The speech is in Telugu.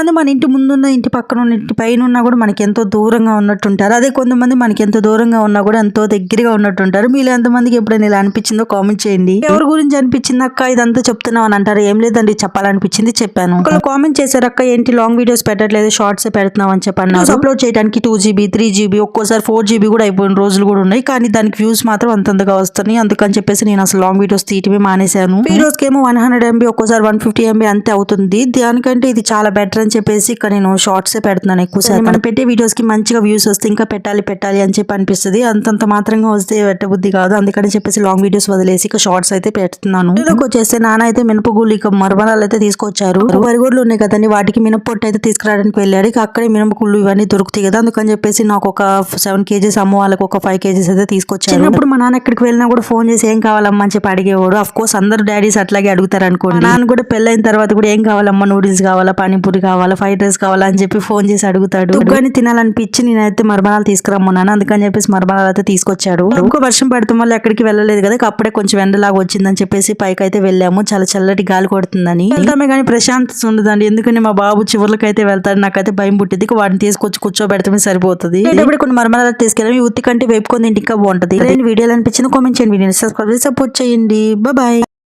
కొంతమంది మన ఇంటి ముందున్న ఇంటి పక్కన ఉన్న ఇంటి పైన ఉన్నా కూడా మనకి ఎంతో దూరంగా ఉన్నట్టుంటారు. అదే కొంతమంది మనకి ఎంతో దూరంగా ఉన్నా కూడా ఎంతో దగ్గరగా ఉన్నట్టుంటారు. మీలో ఎంతమందికి ఎప్పుడైనా ఇలా అనిపించిందో కామెంట్ చేయండి. ఎవరి గురించి అనిపించింది అక్క? ఇదంతా చెప్తున్నావు అని అంటారు. ఏం లేదండి చెప్పాలనిపించింది చెప్పాను. ఒకళ్ళు కామెంట్ చేశారు అక్క ఏంటి లాంగ్ వీడియోస్ పెట్టట్లేదు షార్ట్స్ పెడుతున్నావు అని చెప్పి అన్నారు అప్లోడ్ చేయడానికి టూ జీబీ త్రీ జీబీ ఒక్కోసారి ఫోర్ జీబీ కూడా అయిపోయిన రోజులు కూడా ఉన్నాయి. కానీ దానికి వ్యూస్ మాత్రం అంతంతగా వస్తున్నాయి. అందుకని చెప్పేసి నేను అసలు లాంగ్ వీడియోస్ తీయటమే మానేశాను. వీడియోస్కి ఏమో వన్ హండ్రెడ్ ఎంబీ ఒక్కోసారి వన్ ఫిఫ్టీ ఎంబీ అంతే అవుతుంది. దానికంటే ఇది చాలా బెటర్ అని చెప్పేసి ఇక్కడ నేను షార్ట్స్ పెడుతున్నాను ఎక్కువ శాతం మనం పెట్టే వీడియోస్కి మంచిగా వ్యూస్ వస్తే ఇంకా పెట్టాలి పెట్టాలి అని చెప్పి అనిపిస్తుంది. అంతంత మాత్రంగా వస్తే పెట్టబుద్ధి కాదు. అందుకని చెప్పేసి లాంగ్ వీడియోస్ వదిలేసి ఇక షార్ట్స్ అయితే పెడుతున్నాను. ఇందులోకి వచ్చేస్తే నాన్న అయితే మినపగుళ్ళు ఇక మరమరాలు అయితే తీసుకొచ్చారు. వరిగొడ్లు ఉన్నాయి కదండి వాటికి మినపొట్టు అయితే తీసుకురావడానికి వెళ్ళాడు. ఇక అక్కడే మినపగుళ్ళు ఇవన్నీ దొరుకుతాయి కదా. అందుకని చెప్పేసి నాకు ఒక సెవెన్ కేజీస్ అమ్మ వాళ్ళకి ఒక ఫైవ్ కేజీస్ అయితే తీసుకొచ్చారు. చిన్నప్పుడు మా నాన్న ఎక్కడికి వెళ్ళినా కూడా ఫోన్ చేసి ఏం కావాలమ్మా అని చెప్పి అడిగేవాడు. అఫ్ కోర్స్ అందరు డాడీస్ అట్లాగే అడుగుతారు అనుకోండి నాన్న కూడా పెళ్ళైన తర్వాత కూడా ఏం కావాలమ్మా? నూడిల్స్ కావాలా? పానీపూరి కావాలా ఫ్రైడ్ రైస్ కావాలా అని చెప్పి ఫోన్ చేసి అడుగుతాడు. కానీ తినాలనిపించి నేనైతే మరమరాలు తీసుకురమ్మన్నాను. అందుకని చెప్పేసి మరమరాలు అయితే తీసుకొచ్చాడు. ఇంకో వర్షం పడటం వల్ల ఎక్కడికి వెళ్ళలేదు కదా అప్పుడే కొంచెం ఎండలాగా వచ్చిందని చెప్పేసి పైకి అయితే వెళ్ళాము. చాలా చల్లటి గాలి కొడుతుందని. వెళ్తామే కానీ ప్రశాంతత ఉండదండి. ఎందుకంటే మా బాబు చివర్లకి అయితే వెళ్తాడు. నాకైతే భయం పుట్టింది. వాటిని తీసుకొచ్చి కూర్చోబెడతామే సరిపోతుంది. ఇప్పుడు కొన్ని మరమరాలు తీసుకెళ్ళాము ఈ ఉత్తి కంటే వేపుకొని తింటే ఇంకా బాగుంటది. వీడియోలు అనిపించింది కామెంట్ చేయండి. వీడియోని సబ్స్క్రైబ్ సపోర్ట్ చేయండి. బాయ్